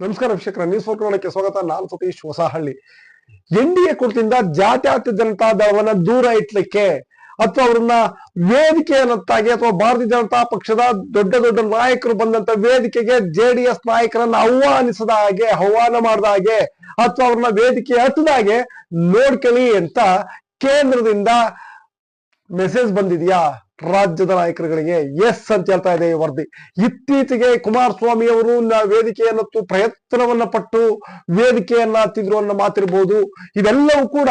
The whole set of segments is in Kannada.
ನಮಸ್ಕಾರ ವೀಕ್ಷಕರ ನ್ಯೂಸ್ ನೋಡಕ್ಕೆ ಸ್ವಾಗತ. ನಾನು Satish Hosahalli. N D A ಜಾತ್ಯಾತ Janata ದಳವನ್ನ ದೂರ ಇಟ್ಲಿಕ್ಕೆ ಅಥವಾ ಅವ್ರನ್ನ ವೇದಿಕೆಯನ್ನತ್ತಾಗಿ ಅಥವಾ ಭಾರತೀಯ ಜನತಾ ಪಕ್ಷದ ದೊಡ್ಡ ದೊಡ್ಡ ನಾಯಕರು ಬಂದಂತ ವೇದಿಕೆಗೆ ಜೆ ಡಿ ಎಸ್ ನಾಯಕರನ್ನ ಆಹ್ವಾನಿಸದ ಹಾಗೆ, ಆಹ್ವಾನ ಮಾಡದ ಹಾಗೆ, ಅಥವಾ ಅವ್ರನ್ನ ವೇದಿಕೆ ಹತ್ತದ ಹಾಗೆ ನೋಡ್ಕೊಳ್ಳಿ ಅಂತ ಕೇಂದ್ರದಿಂದ ಮೆಸೇಜ್ ಬಂದಿದ್ಯಾ? ರಾಜ್ಯದ ನಾಯಕರುಗಳಿಗೆ ಎಸ್ ಅಂತ ಹೇಳ್ತಾ ಇದೆ ಈ ವರದಿ. ಇತ್ತೀಚೆಗೆ ಕುಮಾರಸ್ವಾಮಿ ಅವರು ವೇದಿಕೆಯನ್ನತ್ತು ವೇದಿಕೆಯನ್ನು ಪ್ರಯತ್ನವನ್ನ ಪಟ್ಟು ವೇದಿಕೆಯನ್ನ ಹತ್ತಿದ್ರು ಅನ್ನೋ ಮಾತಿರ್ಬೋದು. ಇವೆಲ್ಲವೂ ಕೂಡ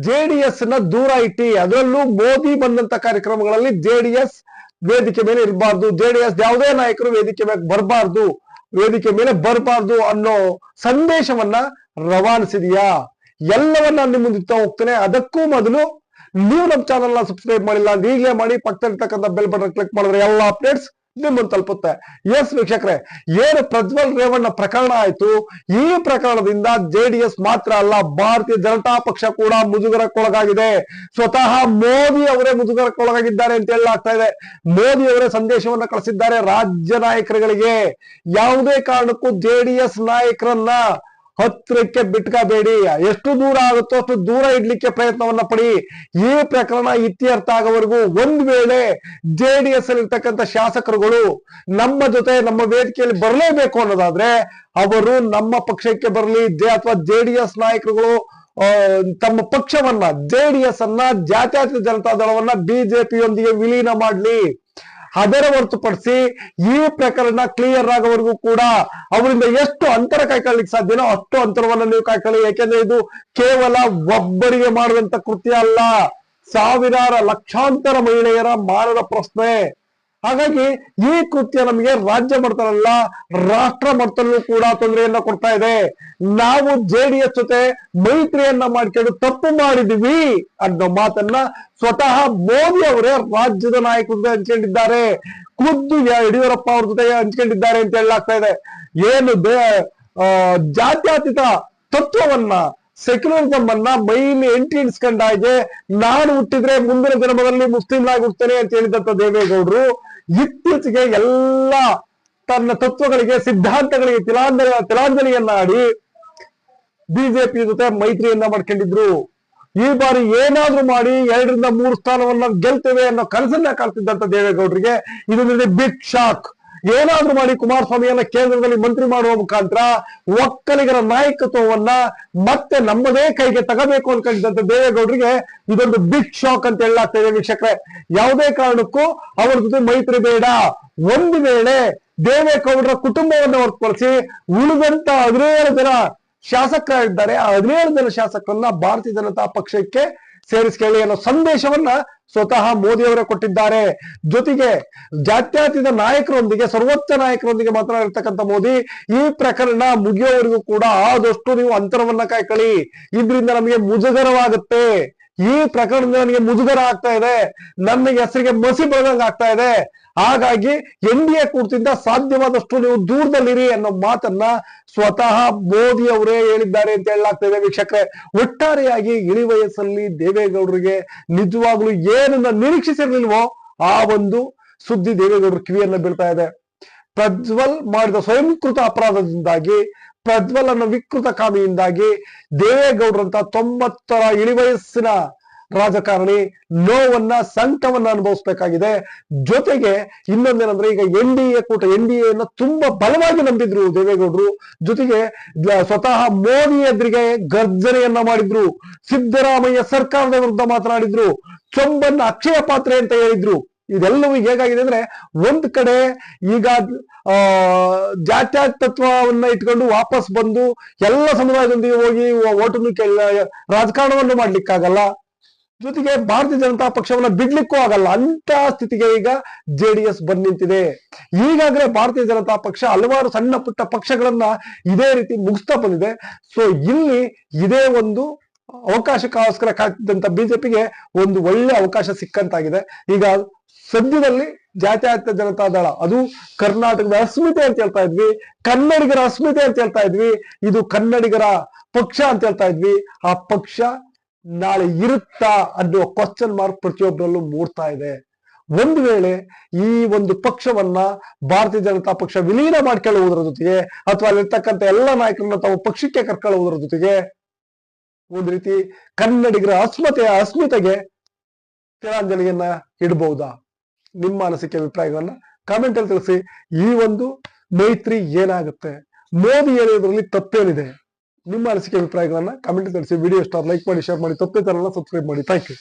ಜೆಡಿಎಸ್ನ ದೂರ ಇಟ್ಟಿ, ಅದರಲ್ಲೂ ಮೋದಿ ಬಂದಂತ ಕಾರ್ಯಕ್ರಮಗಳಲ್ಲಿ ಜೆಡಿಎಸ್ ವೇದಿಕೆ ಮೇಲೆ ಇರಬಾರ್ದು. ಜೆಡಿಎಸ್ ಯಾವುದೇ ನಾಯಕರು ವೇದಿಕೆ ಮೇಲೆ ಬರಬಾರ್ದು. ವೇದಿಕೆ ಮೇಲೆ ಬರಬಾರ್ದು ಅನ್ನೋ ಸಂದೇಶವನ್ನ ರವಾನಿಸಿದೆಯಾ? ಎಲ್ಲವನ್ನ ನಿಮ್ಮ ಮುಂದಿತ್ತ ಹೋಗ್ತೇನೆ. ಅದಕ್ಕೂ ಮೊದಲು ನೀವು ನಮ್ಮ ಚಾನಲ್ ಸಬ್ಸ್ಕ್ರೈಬ್ ಮಾಡಿಲ್ಲ ಅಂದ್ರೆ ಈಗಲೇ ಮಾಡಿ ಪಕ್ಕದಲ್ಲಿರ್ತಕ್ಕಂಥ ಬೆಲ್ ಬಟನ್ ಕ್ಲಿಕ್ ಮಾಡಿದ್ರೆ ಎಲ್ಲ ಅಪ್ಡೇಟ್ಸ್ ನಿಮ್ಮನ್ನು ತಲುಪುತ್ತೆ. ಎಸ್ ವೀಕ್ಷಕರೇ, ಏನು ಪ್ರಜ್ವಲ್ ರೇವಣ್ಣ ಪ್ರಕರಣ ಆಯ್ತು? ಈ ಪ್ರಕರಣದಿಂದ ಜೆಡಿಎಸ್ ಮಾತ್ರ ಅಲ್ಲ, ಭಾರತೀಯ ಜನತಾ ಪಕ್ಷ ಕೂಡ ಮುಜುಗರಕ್ಕೊಳಗಾಗಿದೆ. ಸ್ವತಃ ಮೋದಿ ಅವರೇ ಮುಜುಗರಕ್ಕೊಳಗಾಗಿದ್ದಾರೆ ಅಂತ ಹೇಳಲಾಗ್ತಾ ಇದೆ. ಮೋದಿ ಅವರೇ ಸಂದೇಶವನ್ನ ಕಳಿಸಿದ್ದಾರೆ ರಾಜ್ಯ ನಾಯಕರುಗಳಿಗೆ. ಯಾವುದೇ ಕಾರಣಕ್ಕೂ ಜೆಡಿಎಸ್ ನಾಯಕರನ್ನ ಹತ್ರಕ್ಕೆ ಬಿಟ್ಕಬೇಡಿ. ಎಷ್ಟು ದೂರ ಆಗುತ್ತೋ ಅಷ್ಟು ದೂರ ಇಡ್ಲಿಕ್ಕೆ ಪ್ರಯತ್ನವನ್ನ ಪಡಿ. ಈ ಪ್ರಕರಣ ಇತ್ಯರ್ಥ ಆಗೋವರೆಗೂ ಒಂದ್ ವೇಳೆ ಜೆಡಿಎಸ್ ಅಲ್ಲಿ ಇರ್ತಕ್ಕಂಥ ಶಾಸಕರುಗಳು ನಮ್ಮ ಜೊತೆ ನಮ್ಮ ವೇದಿಕೆಯಲ್ಲಿ ಬರಲೇಬೇಕು ಅನ್ನೋದಾದ್ರೆ ಅವರು ನಮ್ಮ ಪಕ್ಷಕ್ಕೆ ಬರಲಿ ಅಥವಾ ಜೆಡಿಎಸ್ ನಾಯಕರುಗಳು ಆ, ತಮ್ಮ ಪಕ್ಷವನ್ನ ಜೆಡಿಎಸ್ ಅನ್ನ ಜಾತ್ಯತೀತ ಜನತಾ ದಳವನ್ನ ಬಿಜೆಪಿಯೊಂದಿಗೆ ವಿಲೀನ ಮಾಡ್ಲಿ. ಅದರ ಹೊರತುಪಡಿಸಿ ಈ ಪ್ರಕರಣ ಕ್ಲಿಯರ್ ಆಗೋವರೆಗೂ ಕೂಡ ಅವರಿಂದ ಎಷ್ಟು ಅಂತರ ಕಾಯ್ಕೊಳ್ಳಿಕ್ ಸಾಧ್ಯನೋ ಅಷ್ಟು ಅಂತರವನ್ನ ನೀವು ಕಾಯ್ಕೊಳ್ಳಿ. ಯಾಕೆಂದ್ರೆ ಇದು ಕೇವಲ ಒಬ್ಬರಿಗೆ ಮಾಡುವಂತ ಕೃತ್ಯ ಅಲ್ಲ. ಸಾವಿರಾರು ಲಕ್ಷಾಂತರ ಮಹಿಳೆಯರ ಮಾನದ ಪ್ರಶ್ನೆ. ಹಾಗಾಗಿ ಈ ಕೃತ್ಯ ನಮಗೆ ರಾಜ್ಯ ಮಟ್ಟದಲ್ಲ ರಾಷ್ಟ್ರ ಮಟ್ಟದಲ್ಲೂ ಕೂಡ ತೊಂದರೆಯನ್ನ ಕೊಡ್ತಾ ಇದೆ. ನಾವು ಜೆಡಿಎಸ್ ಜೊತೆ ಮೈತ್ರಿಯನ್ನ ಮಾಡ್ಕೊಂಡು ತಪ್ಪು ಮಾಡಿದ್ವಿ ಅನ್ನೋ ಮಾತನ್ನ ಸ್ವತಃ ಮೋದಿ ಅವರೇ ರಾಜ್ಯದ ನಾಯಕರ ಜೊತೆ ಹಂಚ್ಕೊಂಡಿದ್ದಾರೆ. ಖುದ್ದು ಯಡಿಯೂರಪ್ಪ ಅವ್ರ ಜೊತೆ ಹಂಚ್ಕೊಂಡಿದ್ದಾರೆ ಅಂತ ಹೇಳಲಾಗ್ತಾ ಇದೆ. ಏನು ಜಾತ್ಯತೀತ ತತ್ವವನ್ನ ಸೆಕ್ಯುಲರಿಸಮ್ ಅನ್ನ ಮೈಲಿ ಎಂಟಿ ಇಡ್ಸ್ಕೊಂಡಾಗೆ ನಾನು ಹುಟ್ಟಿದ್ರೆ ಮುಂದಿನ ಜನ್ಮದಲ್ಲಿ ಮುಸ್ಲಿಂ ಆಗಿ ಹುಡ್ತೇನೆ ಅಂತ ಹೇಳಿದಂತ ದೇವೇಗೌಡರು ಇತ್ತೀಚೆಗೆ ಎಲ್ಲ ತನ್ನ ತತ್ವಗಳಿಗೆ, ಸಿದ್ಧಾಂತಗಳಿಗೆ ತಿಲಾಂಜಲಿ ತಿಲಾಂಜಲಿಯನ್ನಾಡಿ ಬಿಜೆಪಿ ಜೊತೆ ಮೈತ್ರಿಯನ್ನ ಮಾಡ್ಕೊಂಡಿದ್ರು. ಈ ಬಾರಿ ಏನಾದ್ರೂ ಮಾಡಿ ಎರಡರಿಂದ ಮೂರು ಸ್ಥಾನವನ್ನ ಗೆಲ್ತೇವೆ ಅನ್ನೋ ಕನಸನ್ನ ಕಾಣ್ತಿದ್ದಂತ ದೇವೇಗೌಡರಿಗೆ ಇದು ಬಿಗ್ ಶಾಕ್. ಏನಾದ್ರೂ ಮಾಡಿ ಕುಮಾರಸ್ವಾಮಿಯನ್ನ ಕೇಂದ್ರದಲ್ಲಿ ಮಂತ್ರಿ ಮಾಡುವ ಮುಖಾಂತರ ಒಕ್ಕಲಿಗರ ನಾಯಕತ್ವವನ್ನ ಮತ್ತೆ ನಮ್ಮದೇ ಕೈಗೆ ತಗಬೇಕು ಅನ್ಕೊಂಡಿದ್ದಂತ ದೇವೇಗೌಡರಿಗೆ ಇದೊಂದು ಬಿಗ್ ಶಾಕ್ ಅಂತ ಹೇಳಲಾಗ್ತಾ ವೀಕ್ಷಕರೇ. ಯಾವುದೇ ಕಾರಣಕ್ಕೂ ಅವರ ಜೊತೆ ಮೈತ್ರಿ ಬೇಡ. ಒಂದು ವೇಳೆ ದೇವೇಗೌಡರ ಕುಟುಂಬವನ್ನು ಹೊರತುಪಡಿಸಿ ಉಳಿದಂತ ಹದಿನೇಳು ಜನ ಶಾಸಕರಾಗಿದ್ದಾರೆ ಆ ಹದಿನೇಳು ಜನ ಶಾಸಕರನ್ನ ಭಾರತೀಯ ಜನತಾ ಪಕ್ಷಕ್ಕೆ ಸೇರಿಸ್ಕೊಳ್ಳಿ ಅನ್ನೋ ಸಂದೇಶವನ್ನ ಸ್ವತಃ ಮೋದಿಯವರೇ ಕೊಟ್ಟಿದ್ದಾರೆ. ಜೊತೆಗೆ ಜಾತ್ಯತೀತ ನಾಯಕರೊಂದಿಗೆ, ಸರ್ವೋಚ್ಚ ನಾಯಕರೊಂದಿಗೆ ಮಾತನಾಡಿರ್ತಕ್ಕಂಥ ಮೋದಿ, ಈ ಪ್ರಕರಣ ಮುಗಿಯೋವರೆಗೂ ಕೂಡ ಆದಷ್ಟು ನೀವು ಅಂತರವನ್ನ ಕಾಯ್ಕಳಿ ಇದರಿಂದ ನಮಗೆ ಮುಜುಗರವಾಗುತ್ತೆ. ಈ ಪ್ರಕರಣದಿಂದ ನನಗೆ ಮುಜುಗರ ಆಗ್ತಾ ಇದೆ. ನನ್ನ ಹೆಸರಿಗೆ ಮಸಿ ಬೆಳೆದಂಗ ಆಗ್ತಾ ಇದೆ. ಹಾಗಾಗಿ ಎನ್ ಡಿ ಎ ಕೂಟದಿಂದ ಸಾಧ್ಯವಾದಷ್ಟು ನೀವು ದೂರದಲ್ಲಿರಿ ಅನ್ನೋ ಮಾತನ್ನ ಸ್ವತಃ ಮೋದಿ ಅವರೇ ಹೇಳಿದ್ದಾರೆ ಅಂತ ಹೇಳಲಾಗ್ತಾ ಇದೆ ವೀಕ್ಷಕರೇ. ಒಟ್ಟಾರೆಯಾಗಿ ಇಳಿ ವಯಸ್ಸಲ್ಲಿ ದೇವೇಗೌಡರಿಗೆ ನಿಜವಾಗ್ಲೂ ಏನನ್ನ ನಿರೀಕ್ಷಿಸಿರ್ಲಿಲ್ವೋ ಆ ಒಂದು ಸುದ್ದಿ ದೇವೇಗೌಡರು ಕಿವಿಯನ್ನ ಬೀಳ್ತಾ ಇದೆ. ಪ್ರಜ್ವಲ್ ಮಾಡಿದ ಸ್ವಯಂಕೃತ ಅಪರಾಧದಿಂದಾಗಿ, ಪ್ರಜ್ವಲ್ ಅನ್ನೋ ವಿಕೃತ ಕಾಮಿಯಿಂದಾಗಿ ದೇವೇಗೌಡರಂತ ತೊಂಬತ್ತರ ಇಳಿವಯಸ್ಸಿನ ರಾಜಕಾರಣಿ ನೋವನ್ನ ಸಂಕವನ್ನ ಅನುಭವಿಸ್ಬೇಕಾಗಿದೆ. ಜೊತೆಗೆ ಇನ್ನೊಂದೇನಂದ್ರೆ ಈಗ ಎನ್ ಡಿ ಎ ಕೂಟ, ಎನ್ ಡಿ ಎನ್ನ ತುಂಬಾ ಬಲವಾಗಿ ನಂಬಿದ್ರು ದೇವೇಗೌಡರು. ಜೊತೆಗೆ ಸ್ವತಃ ಮೋದಿ ಎದುರಿಗೆ ಗರ್ಜನೆಯನ್ನ ಮಾಡಿದ್ರು. ಸಿದ್ದರಾಮಯ್ಯ ಸರ್ಕಾರದ ವಿರುದ್ಧ ಮಾತನಾಡಿದ್ರು. ಚೊಂಬನ್ನ ಅಕ್ಷಯ ಪಾತ್ರೆ ಅಂತ ಹೇಳಿದ್ರು. ಇದೆಲ್ಲವೂ ಹೇಗಾಗಿದೆ ಅಂದ್ರೆ ಒಂದ್ ಕಡೆ ಈಗ, ಆ ಜಾತ್ಯಾತ ತತ್ವವನ್ನ ಇಟ್ಕೊಂಡು ವಾಪಸ್ ಬಂದು ಎಲ್ಲ ಸಮುದಾಯದೊಂದಿಗೆ ಹೋಗಿ ಓಟನ್ನು ರಾಜಕಾರಣವನ್ನು ಮಾಡ್ಲಿಕ್ಕಾಗಲ್ಲ. ಜೊತೆಗೆ ಭಾರತೀಯ ಜನತಾ ಪಕ್ಷವನ್ನ ಬಿಡ್ಲಿಕ್ಕೂ ಆಗಲ್ಲ. ಅಂತ ಸ್ಥಿತಿಗೆ ಈಗ ಜೆಡಿಎಸ್ ಬಂದ್ ನಿಂತಿದೆ. ಈಗಾಗಲೇ ಭಾರತೀಯ ಜನತಾ ಪಕ್ಷ ಹಲವಾರು ಸಣ್ಣ ಪುಟ್ಟ ಪಕ್ಷಗಳನ್ನ ಇದೇ ರೀತಿ ಮುಗಿಸ್ತಾ ಬಂದಿದೆ. ಸೊ ಇಲ್ಲಿ ಇದೇ ಒಂದು ಅವಕಾಶಕ್ಕೋಸ್ಕರ ಕಾಯ್ತಿದ್ದಂತ ಬಿಜೆಪಿಗೆ ಒಂದು ಒಳ್ಳೆ ಅವಕಾಶ ಸಿಕ್ಕಂತಾಗಿದೆ. ಈಗ ಸದ್ಯದಲ್ಲಿ ಜಾತ್ಯಾತ ಜನತಾ ದಳ, ಅದು ಕರ್ನಾಟಕದ ಅಸ್ಮಿತೆ ಅಂತ ಹೇಳ್ತಾ ಇದ್ವಿ. ಕನ್ನಡಿಗರ ಅಸ್ಮಿತೆ ಅಂತ ಹೇಳ್ತಾ ಇದ್ವಿ. ಇದು ಕನ್ನಡಿಗರ ಪಕ್ಷ ಅಂತ ಹೇಳ್ತಾ ಇದ್ವಿ. ಆ ಪಕ್ಷ ನಾಳೆ ಇರುತ್ತಾ ಅನ್ನುವ ಕ್ವಶನ್ ಮಾರ್ಕ್ ಪ್ರತಿಯೊಬ್ಬರಲ್ಲೂ ಮೂಡ್ತಾ ಇದೆ. ಒಂದು ವೇಳೆ ಈ ಒಂದು ಪಕ್ಷವನ್ನ ಭಾರತೀಯ ಜನತಾ ಪಕ್ಷ ವಿಲೀನ ಮಾಡ್ಕೊಳ್ಳುವುದರ ಜೊತೆಗೆ ಅಥವಾ ಅಲ್ಲಿರ್ತಕ್ಕಂಥ ಎಲ್ಲ ನಾಯಕರನ್ನ ತಾವು ಪಕ್ಷಕ್ಕೆ ಕರ್ಕೊಳ್ಳುವುದರ ಜೊತೆಗೆ ಒಂದು ರೀತಿ ಕನ್ನಡಿಗರ ಅಸ್ಮತೆಯ ಅಸ್ಮಿತೆಗೆ ತಿಲಾಂಜಲಿಯನ್ನ ಇಡಬಹುದಾ ನಿಮ್ಮ ಅನಿಸಿಕೆ ಅಭಿಪ್ರಾಯಗಳನ್ನ ಕಾಮೆಂಟ್ ಅಲ್ಲಿ ತಿಳಿಸಿ. ಈ ಒಂದು ಮೈತ್ರಿ ಏನಾಗುತ್ತೆ? ಮೋದಿ ಹೇಳಿದ್ರಲ್ಲಿ ತಪ್ಪೇನಿದೆ. ನಿಮ್ಮ ಅನಿಸಿಕೆ ಅಭಿಪ್ರಾಯಗಳನ್ನ ಕಾಮೆಂಟ್ ತಿಳಿಸಿ. ವಿಡಿಯೋ ಸ್ಟಾರ್ ಲೈಕ್ ಮಾಡಿ ಶೇರ್ ಮಾಡಿ, ತಪ್ಪೇ ಚಾನಲ್ ಸಬ್ಸ್ಕ್ರೈಬ್ ಮಾಡಿ. Thank you